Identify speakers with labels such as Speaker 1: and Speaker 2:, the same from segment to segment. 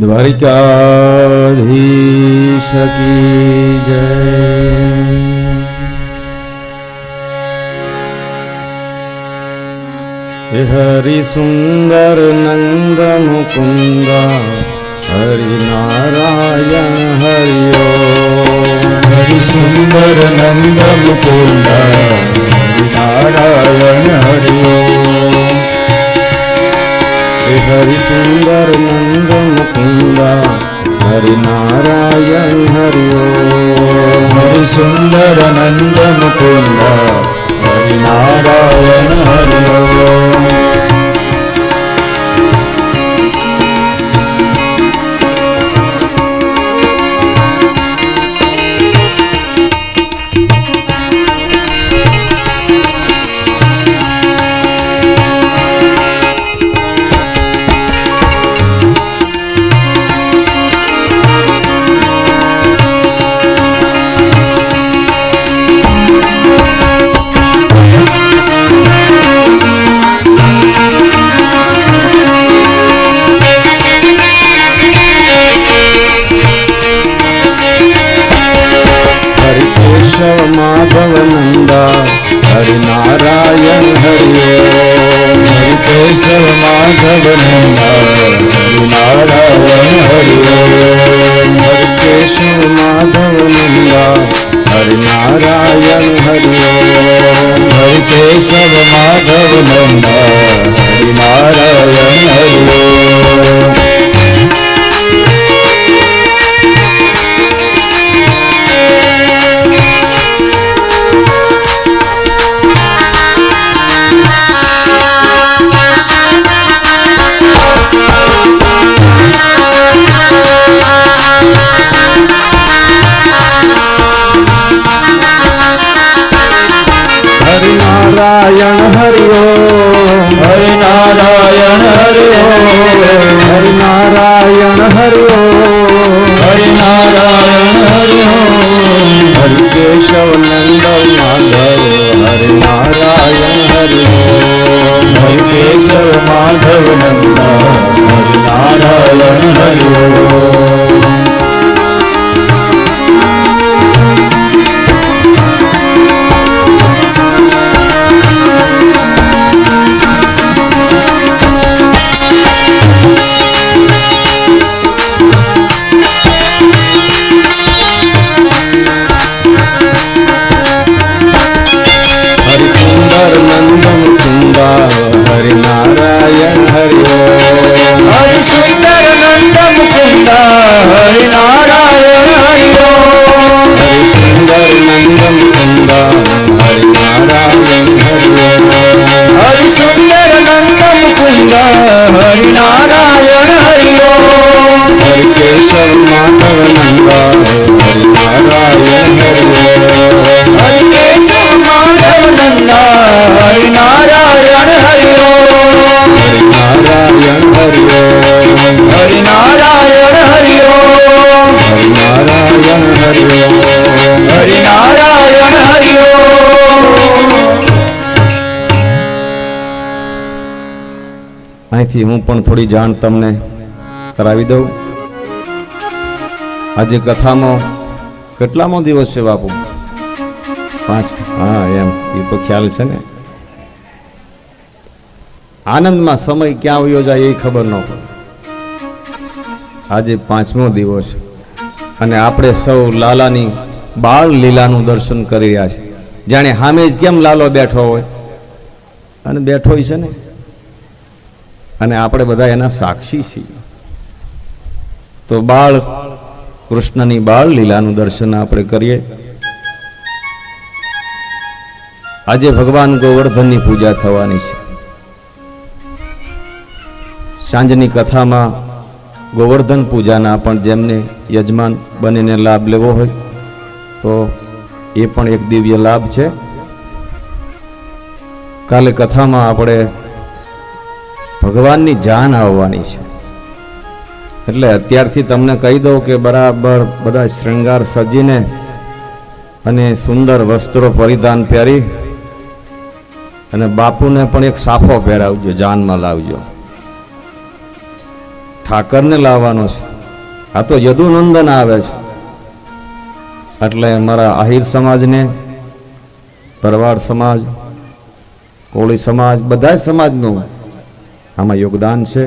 Speaker 1: દ્વારિકાધીશ કી જય. હરિ સુંદર નંદ મુકુંદ હરિ નારાયણ હરિયો
Speaker 2: હરિ સુંદર નંદ મુકુંદ નારાયણ હરિઓ.
Speaker 1: હે હરિ સુંદર નંદ મુકુંદ હરિ નારાયણ હરિયો
Speaker 2: હરિ સુંદર નંદ મુકુંદ હરિ નારાયણ
Speaker 1: કેશવ માધવ નંદ હરિ નારાયણ
Speaker 2: હરિઓ
Speaker 1: હરિ કેશવ માધવ નંદા હર નારાયણ હરિયો
Speaker 2: હર કેશવ માધવ નંદ હરિ નારાયણ હરિઓ
Speaker 1: માધવ
Speaker 2: નંદ હરિ નારાયણ હરિઓ
Speaker 1: અહીંથી હું પણ થોડી જાણ તમને કરાવી દઉં. આજે કથામાં કેટલામો દિવસ છે બાપુ? પાંચ? હા, એમ. એ તો ખ્યાલ છે ને. આનંદમાં સમય ક્યાં આવ્યો જાય એ ખબર ન પડે આજે પાંચમો દિવસ અને આપણે સૌ લાલાની બાળ લીલાનું દર્શન કરી રહ્યા છીએ. જાણે હામે જ કેમ લાલો બેઠો હોય? અને બેઠો છે ને. અને આપણે બધા એના સાક્ષી છીએ. તો બાળ, કૃષ્ણની બાળ લીલાનું દર્શન આપણે કરીએ. આજે ભગવાન ગોવર્ધનની પૂજા થવાની છે. સાંજની કથામાં ગોવર્ધન પૂજાના પણ જેમને યજમાન બનીને લાભ લેવો હોય, તો એ પણ એક દિવ્ય લાભ છે. કાલે કથામાં આપણે ભગવાનની જાન આવવાની છે. એટલે અત્યારથી તમને કહી દઉં કે બરાબર બધા શૃંગાર સજીને અને સુંદર વસ્ત્રો પરિધાન પહેરી અને બાપુને પણ એક સાફો પહેરાવજો, જાનમાં લાવજો. ઠાકરને લાવવાનો છે. આ તો યદુનંદન આવે છે. એટલે અમારા આહિર સમાજને પરવાર સમાજ, કોળી સમાજ બધા જ સમાજનું આમાં યોગદાન છે.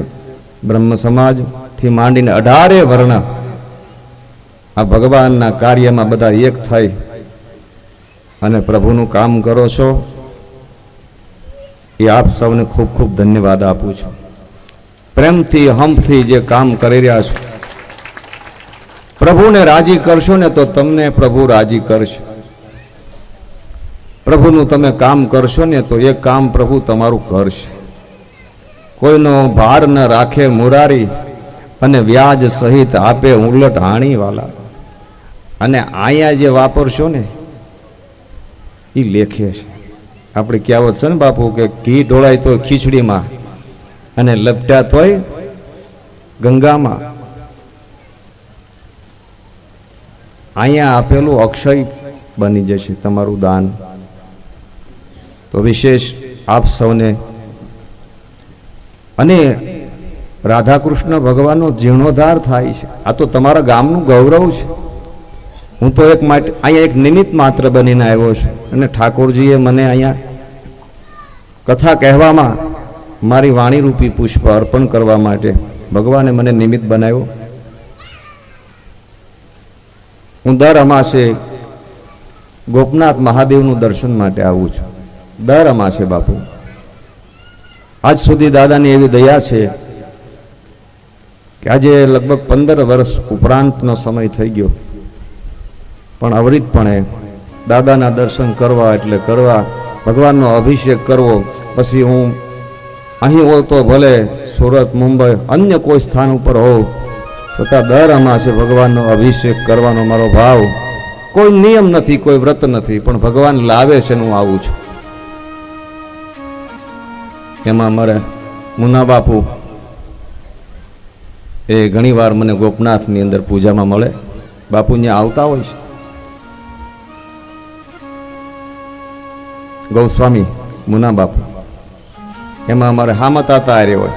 Speaker 1: બ્રહ્મ સમાજથી માંડીને અઢારે વર્ણ આ ભગવાનના કાર્યમાં બધા એક થઈ અને પ્રભુનું કામ કરો છો. એ આપ સૌને ખૂબ ખૂબ ધન્યવાદ આપું છું. પ્રેમથી હંફથી જે કામ કરી રહ્યા છો, પ્રભુને રાજી કરશો ને તો તમને પ્રભુ રાજી કરશે. પ્રભુનું તમે કામ કરશો ને તો એ કામ પ્રભુ તમારું કરશે. કોઈનો ભાર ન રાખે મુરારી અને વ્યાજ સહિત આપે ઉલટ હાણીવાલા. અને અહીંયા જે વાપરશો ને એ લેખે છે. આપણે કહેવત છે ને બાપુ કે ઘી ઢોળાય તો ખીચડીમાં અને લપટ્યા તોય ગંગામાં. અહીંયા આપેલું અક્ષય બની જશે તમારું દાન. તો વિશેષ આપ સૌને અને રાધાકૃષ્ણ ભગવાનનો જીર્ણોદ્ધાર થાય છે. આ તો તમારા ગામનું ગૌરવ છે. હું તો એક માટે, અહીંયા એક નિમિત્ત માત્ર બનીને આવ્યો છું. અને ઠાકોરજીએ મને અહીંયા કથા કહેવામાં મારી વાણીરૂપી પુષ્પ અર્પણ કરવા માટે ભગવાને મને નિમિત્ત બનાવ્યો. હું દર અમાસે ગોપનાથ મહાદેવનું દર્શન માટે આવું છું. દર અમાસે બાપુ. આજ સુધી દાદાની એવી દયા છે કે આજે લગભગ પંદર વર્ષ ઉપરાંતનો સમય થઈ ગયો. પણ અવરિતપણે દાદાના દર્શન કરવા એટલે કરવા, ભગવાનનો અભિષેક કરવો, પછી હું અહીં હોઉં તો ભલે સુરત, મુંબઈ, અન્ય કોઈ સ્થાન ઉપર હોઉં, છતાં દર અમાસે ભગવાનનો અભિષેક કરવાનો મારો ભાવ, કોઈ નિયમ નથી, કોઈ વ્રત નથી, પણ ભગવાન લાવે છે હું આવું છું. એમાં મારે મુના બાપુ એ ઘણીવાર મને ગોપનાથની અંદર પૂજામાં મળે. બાપુ ત્યાં આવતા હોય છે. ગૌસ્વામી મુના બાપુ એમાં અમારે હામતાતા તારે હોય.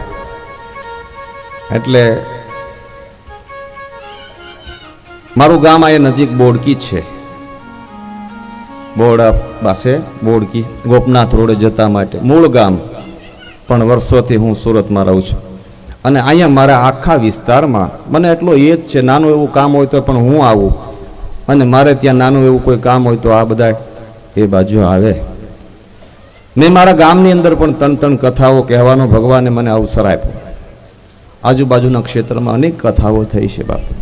Speaker 1: એટલે મારું ગામ આ નજીક બોડકી છે. બોરડા પાસે બોડકી, ગોપનાથ રોડે જતા માટે મૂળ ગામ. પણ વર્ષોથી હું સુરતમાં રહું છું. અને અહીંયા મારા આખા વિસ્તારમાં, મને એટલો એ જ છે, નાનું એવું કામ હોય તો પણ હું આવું. અને મારે ત્યાં નાનું એવું કોઈ કામ હોય તો આ બધા એ બાજુ આવે. મેં મારા ગામની અંદર પણ ત્રણ ત્રણ કથાઓ કહેવાનો ભગવાને મને અવસર આપ્યો. આજુબાજુના ક્ષેત્રમાં અનેક કથાઓ થઈ છે બાપુ.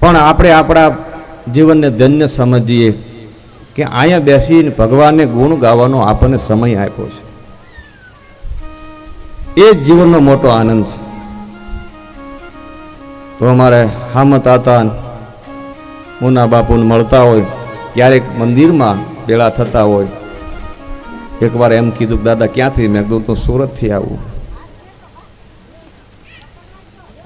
Speaker 1: પણ આપણે આપણા જીવનને ધન્ય સમજીએ કે અહીંયા બેસીને ભગવાનને ગુણ ગાવાનો આપણને સમય આપ્યો છે. એ જ જીવનનો મોટો આનંદ છે. તો અમારે હામત આતા ઉના બાપુને મળતા હોય, ક્યારેક મંદિરમાં ભેળા થતા હોય. એકવાર એમ કીધું કે, દાદા, ક્યાંથી? મેં કીધું, તો સુરતથી આવું.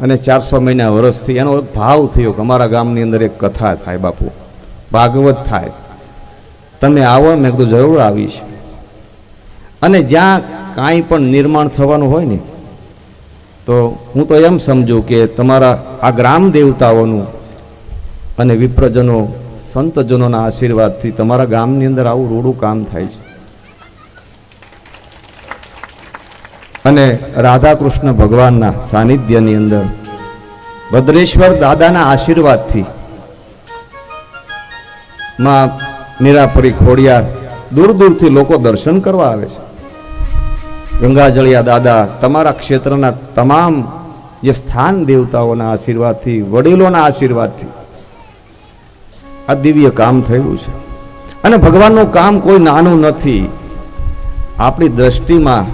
Speaker 1: અને ચારસો મહિના વર્ષથી એનો એક ભાવ થયો કે, અમારા ગામની અંદર એક કથા થાય બાપુ, ભાગવત થાય. તમે આવો, મેં કીધું, જરૂર આવીશ. અને જ્યાં કાંઈ પણ નિર્માણ થવાનું હોય ને, તો હું તો એમ સમજુ કે તમારા આ ગ્રામ દેવતાઓનું અને વિપ્રજનો, સંતજનોના આશીર્વાદથી તમારા ગામની અંદર આવું રૂડું કામ થાય છે. અને રાધા કૃષ્ણ ભગવાનના સાનિધ્યની અંદર ભદ્રેશ્વર દાદાના આશીર્વાદથી માં નિરાપરી ખોડિયાર દૂર દૂરથી લોકો દર્શન કરવા આવે છે. ગંગાજળિયા દાદા, તમારા ક્ષેત્રના તમામ જે સ્થાન દેવતાઓના આશીર્વાદથી, વડીલોના આશીર્વાદથી આ દિવ્ય કામ થયું છે. અને ભગવાનનું કામ કોઈ નાનું નથી. આપણી દ્રષ્ટિમાં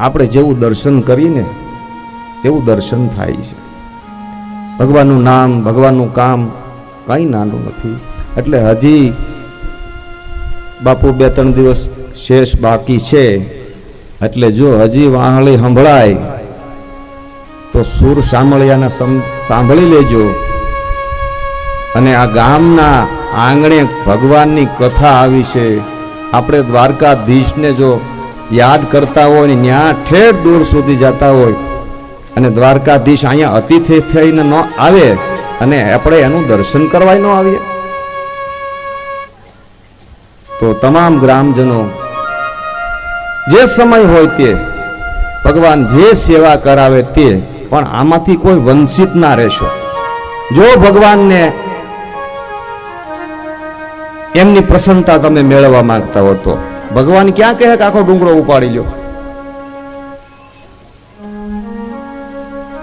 Speaker 1: આપણે જેવું દર્શન કરીને એવું દર્શન થાય છે. ભગવાનનું નામ, ભગવાનનું કામ કંઈ નાનું નથી. એટલે હજી બાપુ બે ત્રણ દિવસ શેષ બાકી છે. એટલે જો હજી વાહળી સંભળાય, તો સુર સાંભળ્યાને સાંભળી લેજો. અને આ ગામના આંગણે ભગવાનની કથા આવી છે. આપણે દ્વારકાધીશને જો યાદ કરતા હોય ને ત્યાં ઠેર દૂર સુધી જતા હોય, અને દ્વારકાધીશ અહીંયા અતિથિ થઈને ન આવે, અને આપણે એનું દર્શન કરવાય ન આવીએ. તો તમામ ગ્રામજનો જે સમય હોય તે, ભગવાન જે સેવા કરાવે તે, પણ આમાંથી કોઈ વંચિત ના રહેશો. જો ભગવાનને એમની પ્રસન્નતા તમે મેળવવા માંગતા હો તો. ભગવાન ક્યાં કહે કે આખો ડુંગરો ઉપાડી લો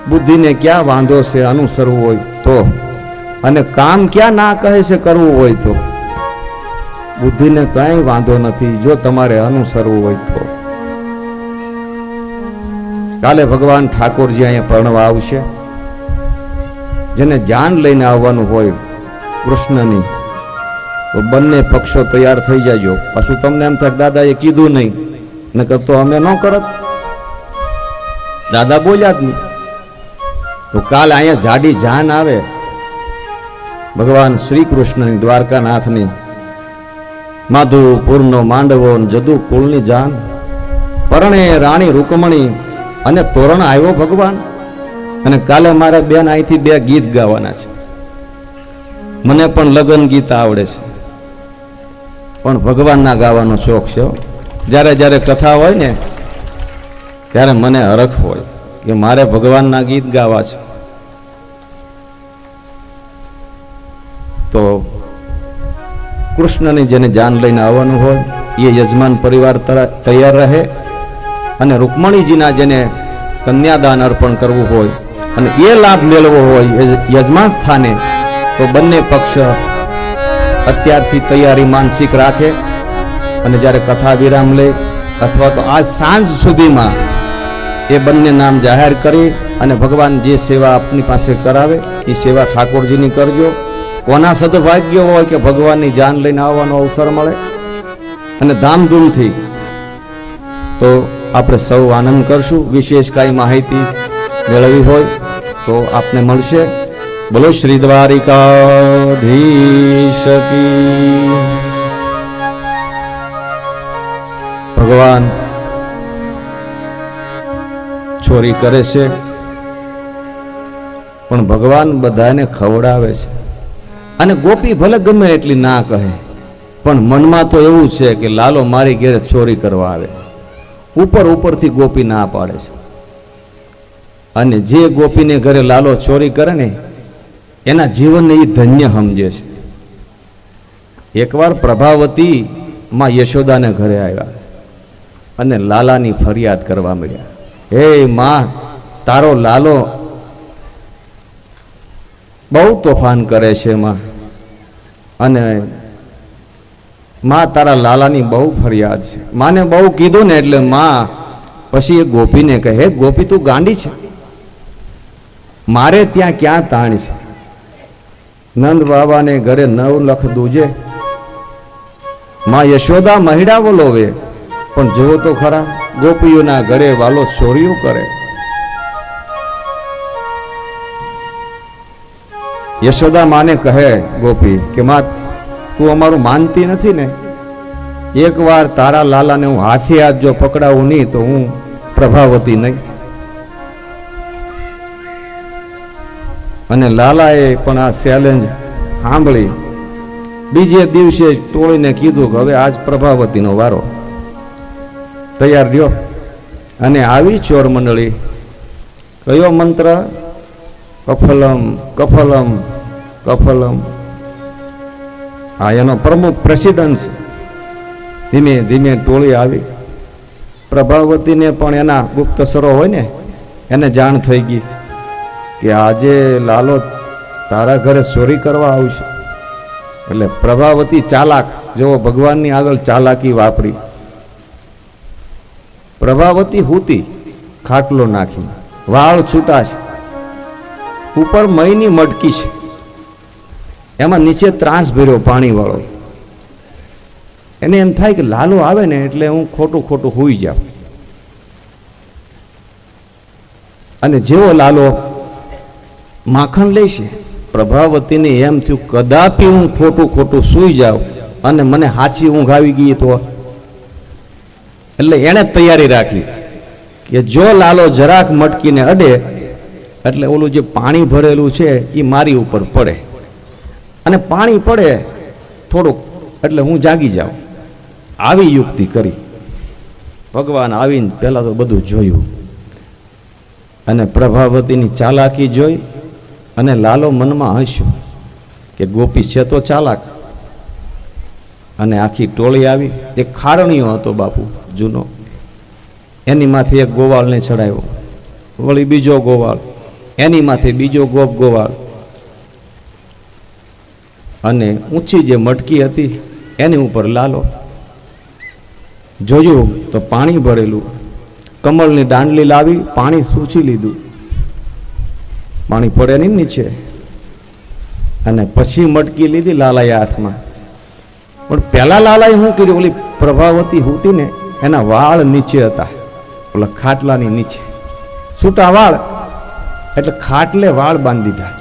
Speaker 1: બુદ્ધિને ક્યાં વાંધો છે, અનુસરવું હોય તો? અને કામ ક્યાં ના કહે છે, કરવું હોય તો? બુદ્ધિને કઈ વાંધો નથી, જો તમારે અનુસરવું હોય તો. કાલે ભગવાન ઠાકોરજી અહીંયા પરણવા આવશે. જેને જાન લઈને આવવાનું હોય કૃષ્ણની, તો બંને પક્ષો તૈયાર થઈ જાજો. પાછું તમને એમ થાય દાદાએ કીધું નહીં, નકર તો અમે ન કરત. દાદા બોલ્યા જ નહીં. તો કાલે અહીંયા જાડી જાન આવે. ભગવાન શ્રી કૃષ્ણની દ્વારકાનાથની માધુપુરનો માંડવો જદુ કુળની જાન. પરણે રાણી રૂકમણી અને તોરણ આવ્યો ભગવાન. અને કાલે મારે બેન અહીંથી બે ગીત ગાવાના છે. મને પણ લગ્ન ગીત આવડે છે. પણ ભગવાનના ગાવાનો શોખ છે જ્યારે જ્યારે કથા હોય ને, ત્યારે મને હરખ હોય કે મારે ભગવાનના ગીત ગાવા છે. તો કૃષ્ણની જેને જાન લઈને આવવાનું હોય, એ યજમાન પરિવાર તૈયાર રહે. અને રૂકમણીજીના જેને કન્યાદાન અર્પણ કરવું હોય અને એ લાભ મેળવવો હોય યજમાન સ્થાને, તો બંને પક્ષ અત્યારથી તૈયારી માનસિક રાખે અને જ્યારે કથા વિરામ લે અથવા તો આજ સાંજ સુધીમાં એ બંને નામ જાહેર કરી અને ભગવાન જે સેવા આપની પાસે કરાવે, એ સેવા ઠાકોરજીની કરજો. કોના સદભાગ્ય હોય કે ભગવાનની જાન લઈને આવવાનો અવસર મળે? અને ધામધૂમથી તો આપણે સૌ આનંદ કરશું. વિશેષ કાંઈ માહિતી મેળવવી હોય તો આપને મળશે. બોલો, શ્રી દ્વારિકાધીશ ભગવાન ચોરી કરે છે, પણ ભગવાન બધાને ખવડાવે છે. અને ગોપી ભલે ગમે એટલી ના કહે, પણ મનમાં તો એવું છે કે લાલો મારી ઘેરે ચોરી કરવા આવે. ઉપર ઉપરથી ગોપી ના પાડે છે. અને જે ગોપીને ઘરે લાલો ચોરી કરે ને, એના જીવનને એ ધન્ય સમજે છે. એકવાર પ્રભાવતી માં યશોદાને ઘરે આવ્યા અને લાલાની ફરિયાદ કરવા મળ્યા હે માં, તારો લાલો બહુ તોફાન કરે છે માં. અને માં તારા લાલાની બહુ ફરિયાદ છે. માને બહુ કીધું ને એટલે માં પછી એ ગોપીને કહે ગોપી, તું ગાંડી છે? મારે ત્યાં ક્યાં તાણ છે? નંદ બાબાને ઘરે નવ લખ દૂજે. માં યશોદા મહિડા લોવે, પણ જુઓ તો ખરા, ગોપીઓના ઘરે વાલો ચોરીઓ કરે. યશોદા માને કહે, ગોપી, કે માં તું અમારું માનતી નથી ને? એકવાર તારા લાલાને હું હાથે હાથ જો પકડાવું નહીં તો હું પ્રભાવતી નહીં. અને લાલાએ પણ આ ચેલેન્જ સાંભળી. બીજે દિવસે ટોળીને કીધું કે હવે આજ પ્રભાવતીનો વારો. તૈયાર રહ્યો. અને આવી ચોર મંડળી, કયો મંત્ર? કફલમ કફલમ કફલમ. આ એનો પ્રમુખ પ્રેસિડન્ટ ધીમે ધીમે ટોળી આવી. પ્રભાવતીને પણ એના ગુપ્તસરો હોય ને, એને જાણ થઈ ગઈ કે આજે લાલો તારા ઘરે ચોરી કરવા આવશે. એટલે પ્રભાવતી ચાલાક, જેવો ભગવાનની આગળ ચાલાકી વાપરી. પ્રભાવતી હુતી ખાટલો નાખી. વાળ છૂટા છે ઉપર મયની મટકી છે. એમાં નીચે ત્રાસ ભર્યો પાણીવાળો. એને એમ થાય કે લાલો આવે ને એટલે હું ખોટું ખોટું હોઈ જાઉં. અને જેવો લાલો માખણ લેશે પ્રભાવતીને એમ થયું, કદાપી હું ખોટું ખોટું સૂઈ જાઉં અને મને હાચી ઊંઘ આવી ગઈ તો. એટલે એણે તૈયારી રાખી કે જો લાલો જરાક મટકીને અડે, એટલે ઓલું જે પાણી ભરેલું છે એ મારી ઉપર પડે. અને પાણી પડે થોડુંક, એટલે હું જાગી જાઉં. આવી યુક્તિ કરી. ભગવાન આવીને પહેલાં તો બધું જોયું અને પ્રભાવતીની ચાલાકી જોઈ અને લાલો મનમાં હસ્યો કે ગોપી છે તો ચાલાક. અને આખી ટોળી આવી. એક ખારણીયો હતો બાપુ, જૂનો. એની માથે એક ગોવાળને ચડાવ્યો. વળી બીજો ગોવાળ. એની માથે બીજો ગોપ ગોવાળ. અને ઊંચી જે મટકી હતી, એની ઉપર લાલો. જોયું તો પાણી ભરેલું. કમળની દાંડલી લાવી પાણી સૂચી લીધું. પાણી પડે નહીં નીચે. અને પછી મટકી લીધી લાલાએ હાથમાં. પણ પહેલાં લાલાએ શું કર્યું? ઓલી પ્રભાવતી હતી ને એના વાળ નીચે હતા. ઓલા ખાટલાની નીચે. છૂટા વાળ. એટલે ખાટલે વાળ બાંધી દીધા.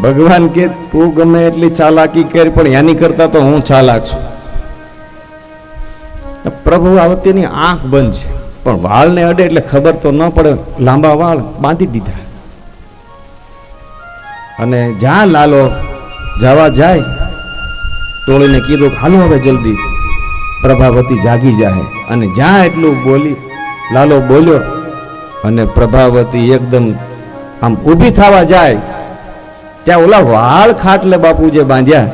Speaker 1: ભગવાન કે તું ગમે એટલી ચાલાકી કર, પણ એની કરતા તો હું ચાલાક છું. પ્રભુઆવતીની આંખ બંધ છે. પણ વાળને અડે એટલે ખબર તો ન પડે, લાંબા વાળ બાંધી દીધા. અને જ્યાં લાલો જવા જાય, ટોળીને કીધું હાલો હવે જલ્દી, પ્રભાવતી જાગી જાય અને જ્યાં એટલું બોલી, લાલો બોલ્યો, અને પ્રભાવતી એકદમ આમ ઊભી થવા જાય ત્યાં ઓલા વાળ ખાટલે બાપુ જે બાંધ્યા,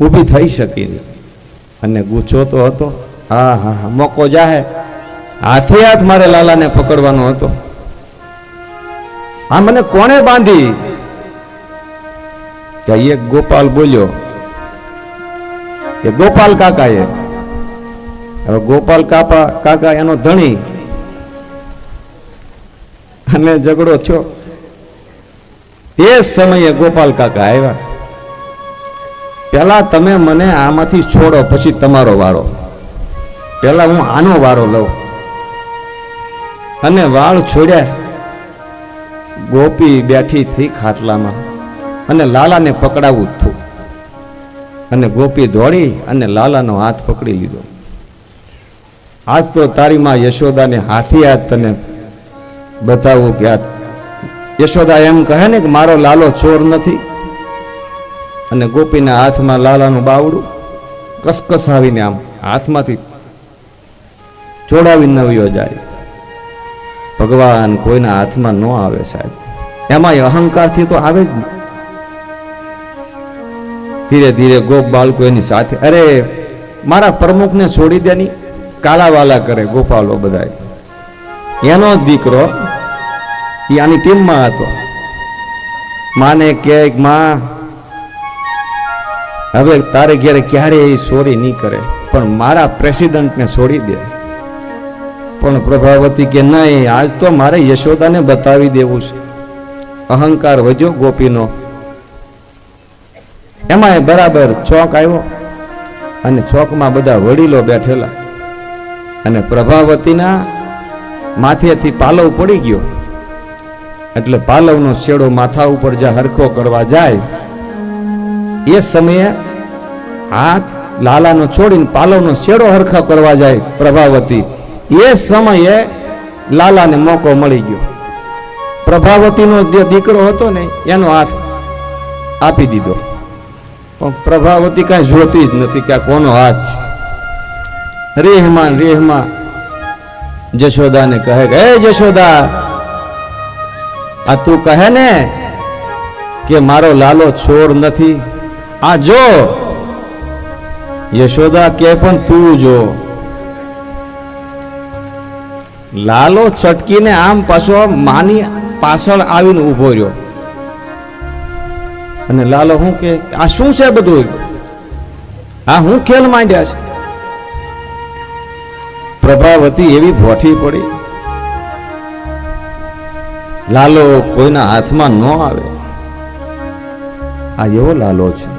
Speaker 1: ઊભી થઈ શકી અને ગુચ્છો તો હતો. હા હા હા, મોકો જાહે. હાથે હાથ મારે લાલાને પકડવાનો હતો. આ મને કોણે બાંધી? ત્યાં એક ગોપાલ બોલ્યો કે ગોપાલ કાકાએ. હવે ગોપાલ કાપા, કાકા એનો ધણી. અને ઝઘડો થયો. એ સમયે ગોપાલ કાકા આવ્યા. પેલા તમે મને આમાંથી છોડો, પછી તમારો વારો. પેલા હું આનો વારો લઉં. અને વાળ છોડ્યા. ગોપી બેઠી થઈ ખાટલામાં અને લાલાને પકડાવું જ થયું. અને ગોપી દોડી અને લાલાનો હાથ પકડી લીધો. આજ તો તારી માં યશોદાને હાથી હાથ તને બતાવું કે આ યશોદા એમ કહે ને કે મારો લાલો ચોર નથી. અને ગોપીના હાથમાં લાલાનું બાવડું કસકસ આવીને આમ હાથમાંથી જોડાવી નવ્યો જાય. ભગવાન કોઈના હાથમાં ન આવે સાહેબ. એમાં અહંકારથી તો આવે જ નહીં ધીરે ધીરે ગોપ બાળકો એની સાથે, અરે, મારા પ્રમુખને છોડી દેની કાલાવાલા કરે ગોપાલો બધા એનો દીકરો એ આની ટીમમાં હતો. માને કે માં, હવે તારે ઘેરે ક્યારે એ ચોરી નહીં કરે, પણ મારા પ્રેસિડેન્ટને છોડી દે. પણ પ્રભાવતી કે નહીં, આજ તો મારે યશોદાને બતાવી દેવું છે. અહંકાર વધ્યો ગોપીનો. એમાં બરાબર ચોક આવ્યો અને ચોકમાં બધા વડીલો બેઠેલા. અને પ્રભાવતીના માથેથી પાલવ પડી ગયો. એટલે પાલવનો છેડો માથા ઉપર જે હરખો કરવા જાય, એ સમયે હાથ લાલાનો છોડીને પાલવનો છેડો હરખો કરવા જાય પ્રભાવતી. એ સમયે લાલાને મોકો મળી ગયો. પ્રભાવતીનો જે દીકરો હતો ને, એનો હાથ આપી દીધો. પણ પ્રભાવતી કાંઈ જોતી જ નથી કે કોનો હાથ છે. રેહમાં રેહમાં જશોદાને કહે કે, હે જશોદા આ તું કહે ને કે મારો લાલો ચોર નથી. આ જો. યશોદા કે પણ તું જો. લાલો છટકીને આમ પાછો માની પાછળ આવીને ઊભો રહ્યો. અને લાલો હું કે, આ શું છે બધું? આ હું ખેલ માંડ્યા છે? પ્રભાવતી એવી ભોઠી પડી. લાલો કોઈના હાથમાં ન આવે. આ એવો લાલો છે.